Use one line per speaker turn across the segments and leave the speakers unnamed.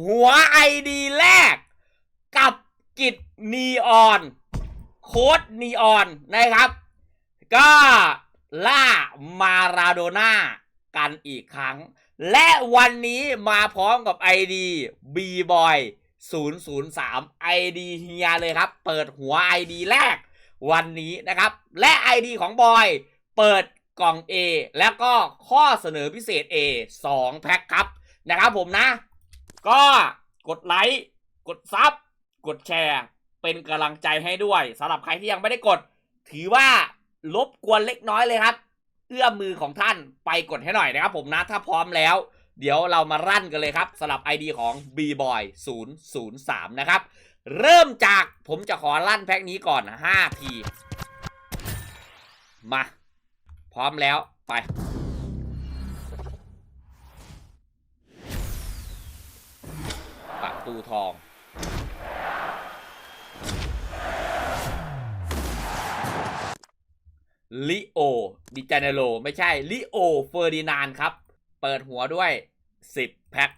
หัวไอดีแรก กับกิจนีออนโค้ดนีออนนะครับ ก็ล่ามาราโดน่ากันอีกครั้ง และวันนี้มาพร้อมกับ ID b b o y 003 ID เฮียเลยครับ เปิดหัว ID แรกวันนี้นะครับ และ ID ของบอย เปิดกล่อง A แล้วก็ข้อเสนอพิเศษ A 2 แพ็คครับ นะครับผมนะ ก็กดไลค์ กดซับ กดแชร์ เป็นกำลังใจให้ด้วยสำหรับใครที่ยังไม่ได้กด ถือว่าลบกวนเล็กน้อยเลยครับ เอื้อมมือของท่านไปกดให้หน่อยนะครับผมนะถ้าพร้อมแล้ว เดี๋ยวเรามารั่นกันเลยครับสำหรับ ID ของ b b o y 003 นะครับ เริ่มจากผมจะขอลั่นแพ็คนี้ก่อน 5 ที มา พร้อมแล้วไป ตูทองลิโอดิจาเนโรไม่ใช่ลิโอเฟอร์ดินานครับ เปิดหัวด้วย 10 แพ็ค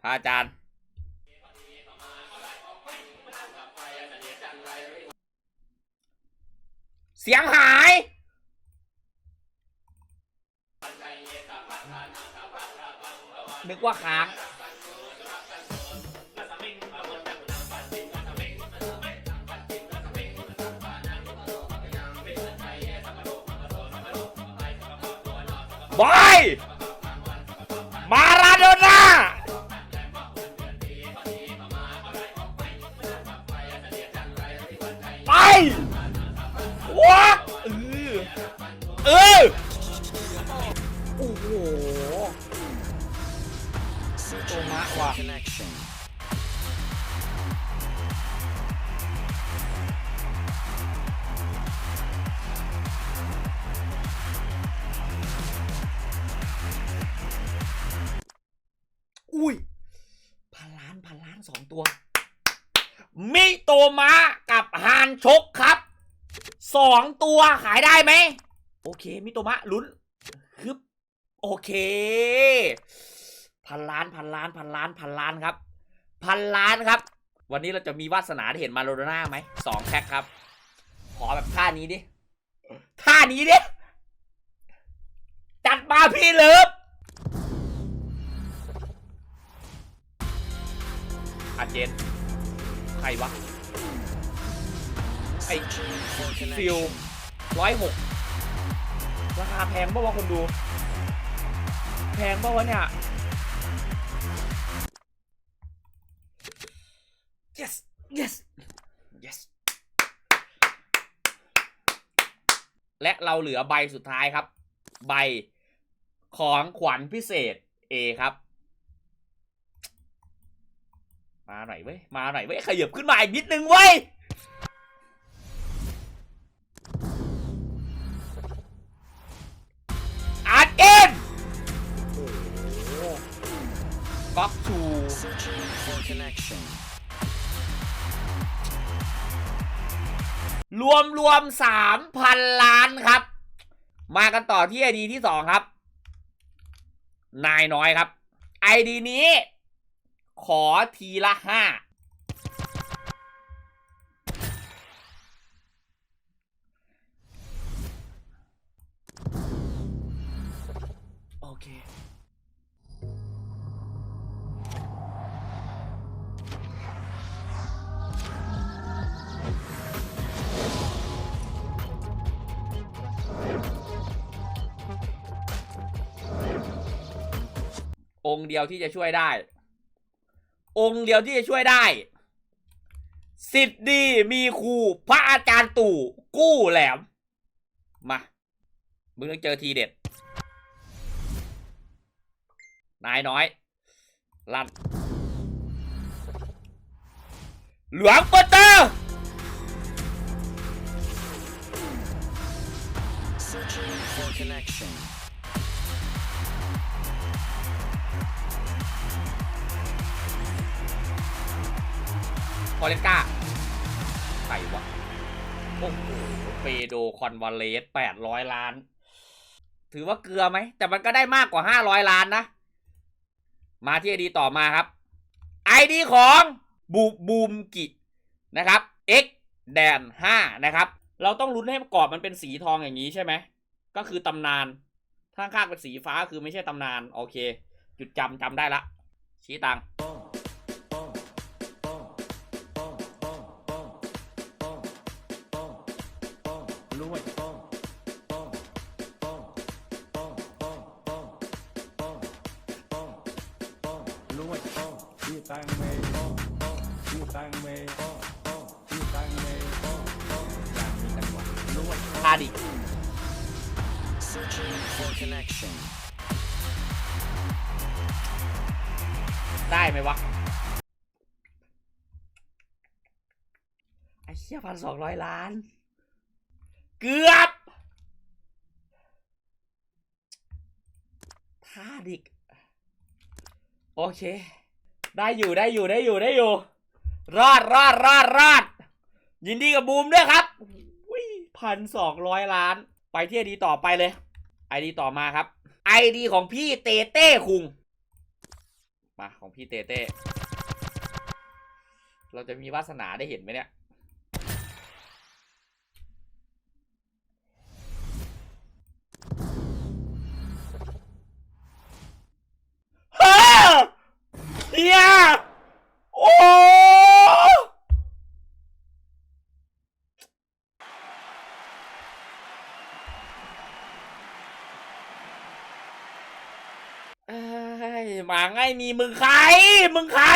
พระอาจารย์ เสียงหาย นึกว่าค้างบอยมาราโดน่า ตัว มิโตมะกับฮานชกครับสองตัวขายได้ไหม โอเค มิโตมะลุ้นคึบโอเค พันล้านพันล้านพันล้านพันล้านครับ พันล้านครับ วันนี้เราจะมีวาสนาได้เห็นมาโลดน่าไหมสองแพ็คครับ ขอแบบท่านี้ดิ ท่านี้ดิ จัดมาพี่เลิฟ อาเจนใครวะ ไอ
For
ฟิล
connection.
ร้อยหกราคาแพงป่าวะคนดู แพงป่าวะเนี่ย yes yes yes และเราเหลือใบสุดท้ายครับ ใบของขวัญพิเศษ A ครับ มาหน่อยเว้ย มาหน่อยเว้ย ขยับขึ้นมาอีกนิดนึงเว้ยอาร์เอ็นก๊อกชูรวมรวมสามพันล้านครับ มากันต่อที่ไอดีที่สองครับ นายน้อยครับไอดีนี้ ขอทีละห้าโอเค องค์เดียวที่จะช่วยได้ องค์เดียวที่จะช่วยได้ สิทธิ์ดีมีครูพระอาจารย์ตู่กู้แหลม มา มึงต้องเจอทีเด็ด นายน้อย ลั่นหลวงปเตอร์ อเลนกาใครวะ โอ้โหเปโดคอนวาเลสแปดร้อยล้าน ถือว่าเกลือไหม แต่มันก็ได้มากกว่าห้าร้อยล้านนะ มาที่ไอดีต่อมาครับ ไอดีของบูบูมกินะครับ X แดน5นะครับ เราต้องลุ้นให้กรอบมันเป็นสีทองอย่างนี้ใช่ไหม ก็คือตำนาน ถ้าข้างเป็นสีฟ้าคือไม่ใช่ตำนาน โอเค จุดจำจำได้ละ ชี้ตัง
đi tăng mê, đi tăng mê, đi tăng mê,
อยางนี้กันวะพาดิ
Searching for connection.
ได้ไหมวะไอ้เชี่ยพันสองร้อยล้าน เกือบพาดิกโอเค ได้อยู่ได้อยู่ได้อยู่ได้อยู่ รอดรอดรอดรอดยินดีกับบูมด้วยครับพันสองร้อยล้าน ไปที่ไอดีต่อไปเลยไอดีต่อมาครับไอดีของพี่เตเต้คุงมาของพี่เตเต้เราจะมีวาสนาได้เห็นไหมเนี่ย มาไงมีมึงใคร มึงใคร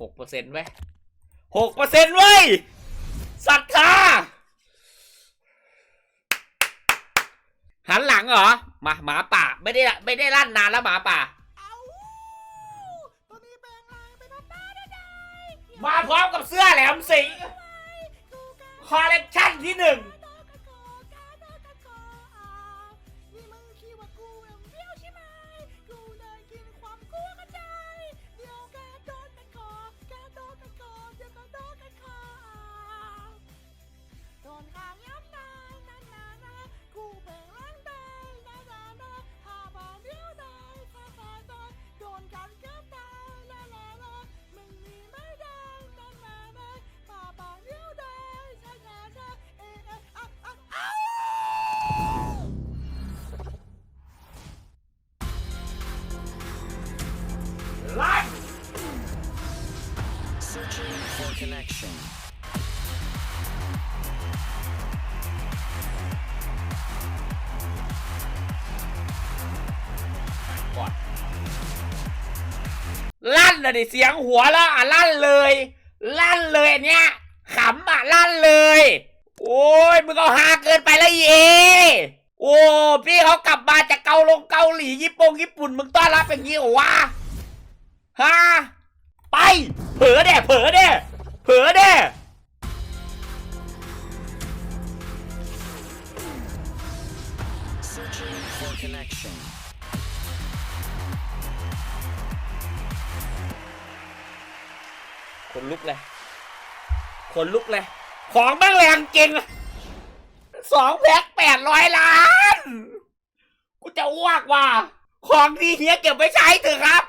หกเปอร์เซ็นต์เว้ยหกเปอร์เซ็นต์เว้ยศรัทธาหันหลังเหรอมาหมาป่าไม่ได้ไม่ได้ลั่นนานแล้วหมาป่า
ตัวนี้แปลงร่างเป็นอันดาได้ได
มาพร้อมกับเสื้อแหลมสิงห์
กูกัน
คอลเลกชันที่หนึ่ง
Searching for connection.
ลั่นนะดิเสียงหัวแล้วอะลั่นเลย ลั่นเลยอันเนี้ยขำอะลั่นเลย โอ้ยมึงเอาฮาเกินไปแล้วเอโอ้พี่เขากลับมาจากเกาลงเกาหลีญี่ปุ่งญี่ปุ่นมึงต้อนรับอย่างนี้เหรอวะฮะ ผลอเด้เผลอเด้เผลอเด้
Searching for connection.
คนลุกเลยคนลุกเลย ของแม่งแรงจริงอะสองแพ็คแปดร้อยล้าน กูจะอ้วกว่ะ ของดีเฮียเก็บไว้ใช้เถอะครับ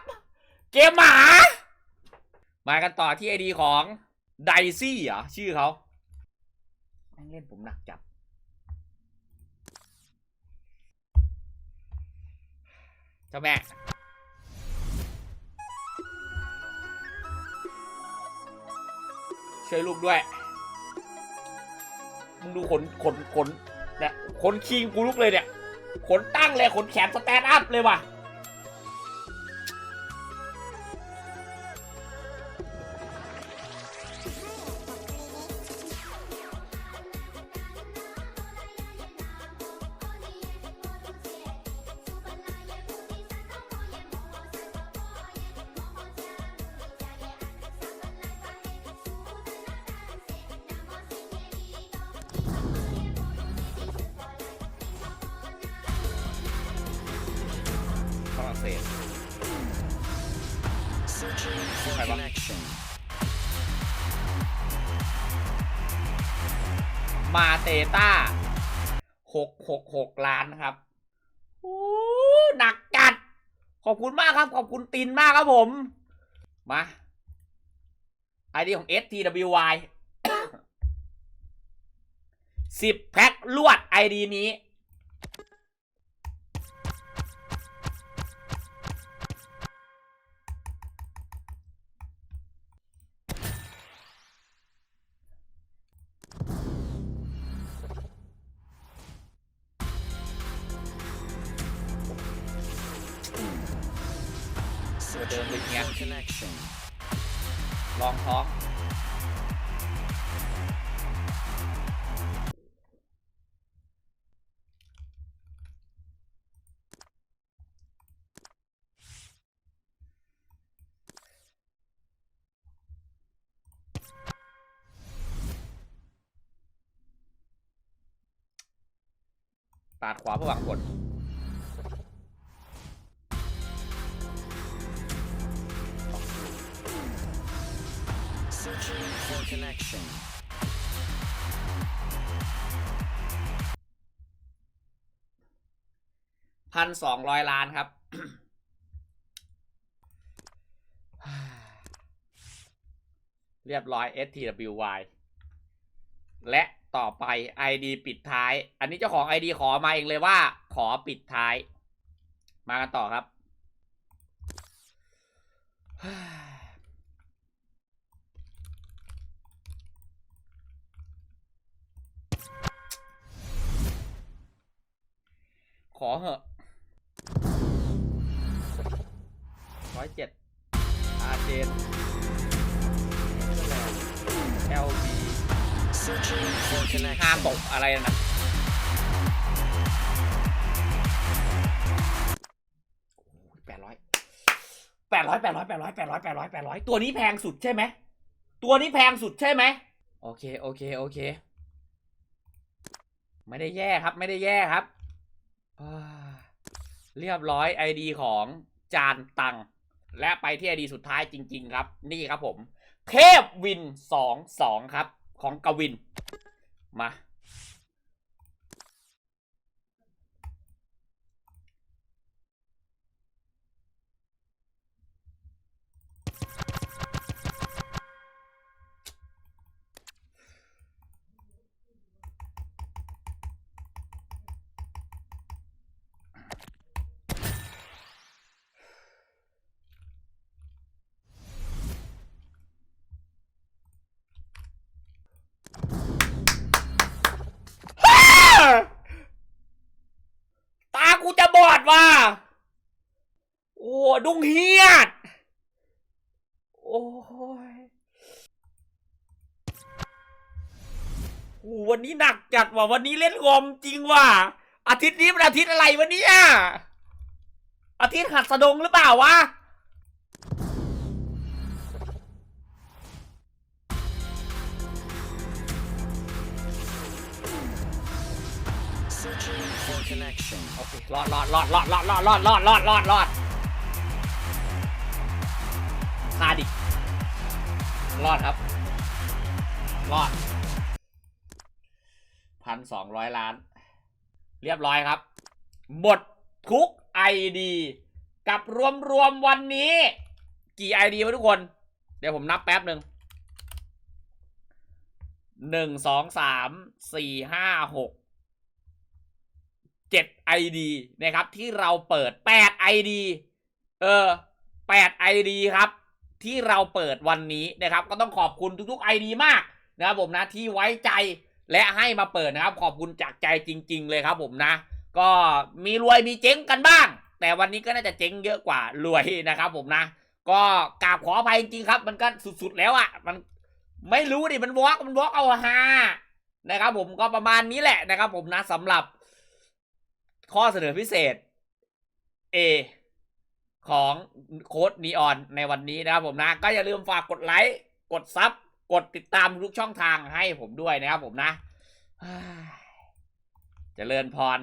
เกมหมา มากันต่อที่ไอดีของไดซี่เหรอ ชื่อเขาแม่งเล่นผมหนักจับ เจ้าแม่ ช่วยลูกด้วย มึงดูขนขนขนเนี่ยขนคิงกูลุกเลยเนี่ย ขนตั้งเลย ขนแขนสแตนด์อัพเลยว่ะ ษใค
ร
วะมาเตต้าหกหกหกล้านครับโอ้หนักจัด ขอบคุณมากครับ ขอบคุณตินมากครับผม มาไอดีของ STWY สิบแพ็กลวดไอดีนี้ ปาดขวาเพื่อหวังผล
Searching for connection.
พันสองร้อยล้านครับเรียบร้อย STWY และ ต่อไป ID ปิดท้าย อันนี้เจ้าของ ID ขอมาเองเลยว่า ขอปิดท้าย มากันต่อครับ ขอเหอะร้อยเจ็ดอาเจน ห้าตกอะไรนะแปดร้อยแปดร้อยแปดร้อยแปดร้อยแปดร้อยแปดร้อยแปดร้อยตัวนี้แพงสุดใช่ไหม ตัวนี้แพงสุดใช่ไหม โอเค โอเค โอเค ไม่ได้แย่ครับ ไม่ได้แย่ครับ เรียบร้อยไอดีของจานตัง และไปที่ไอดีสุดท้ายจริง ๆ ครับ นี่ครับผม เทพวินสองสองครับ ของกวิน มา ตากูจะบอดว่ะ โอ้ ดุงเฮียด โอ้ยโอ้วันนี้หนักจัดว่ะวันนี้เล่นงอมจริงว่ะอาทิตย์นี้เป็นอาทิตย์อะไรวะเนี่ยอาทิตย์หัดสะดงหรือเปล่าวะ
Searching for connection.
โอเครอดรอดรอดรอดรอดรอดรอดรอดรอดรอดรอด คาดิรอดครับ รอดพันสองร้อยล้าน เรียบร้อยครับ หมดทุกไอดีกับรวมรวมๆวันนี้ กี่ไอดีวะทุกคน เดี๋ยวผมนับแป๊บหนึ่งหนึ่งสองสามสี่ห้าหก7 ID นะครับ ที่เราเปิด8 ID เออ8 ID ครับ ที่เราเปิดวันนี้นะครับ ก็ต้องขอบคุณทุกๆ ID มากนะครับผมนะที่ไว้ใจและให้มาเปิดนะครับ ขอบคุณจากใจจริง ๆ เลยครับผมนะ ก็มีรวยมีเจ๊งกันบ้าง แต่วันนี้ก็น่าจะเจ๊งเยอะกว่ารวยนะครับ ผมนะ ก็กราบขออภัยจริงๆครับ มันก็สุดๆแล้วอะ่ะมันไม่รู้ดิมันวอกมันวอกเอาฮานะครับ ผมก็ประมาณนี้แหละนะครับ ผมนะสำหรับข้อเสนอพิเศษ A ของโค้ดนีออนในวันนี้นะครับผมนะ ก็อย่าลืมฝากกดไลค์กดซับกดติดตามทุกช่องทางให้ผมด้วยนะครับผมนะเฮ้ยเจริญพร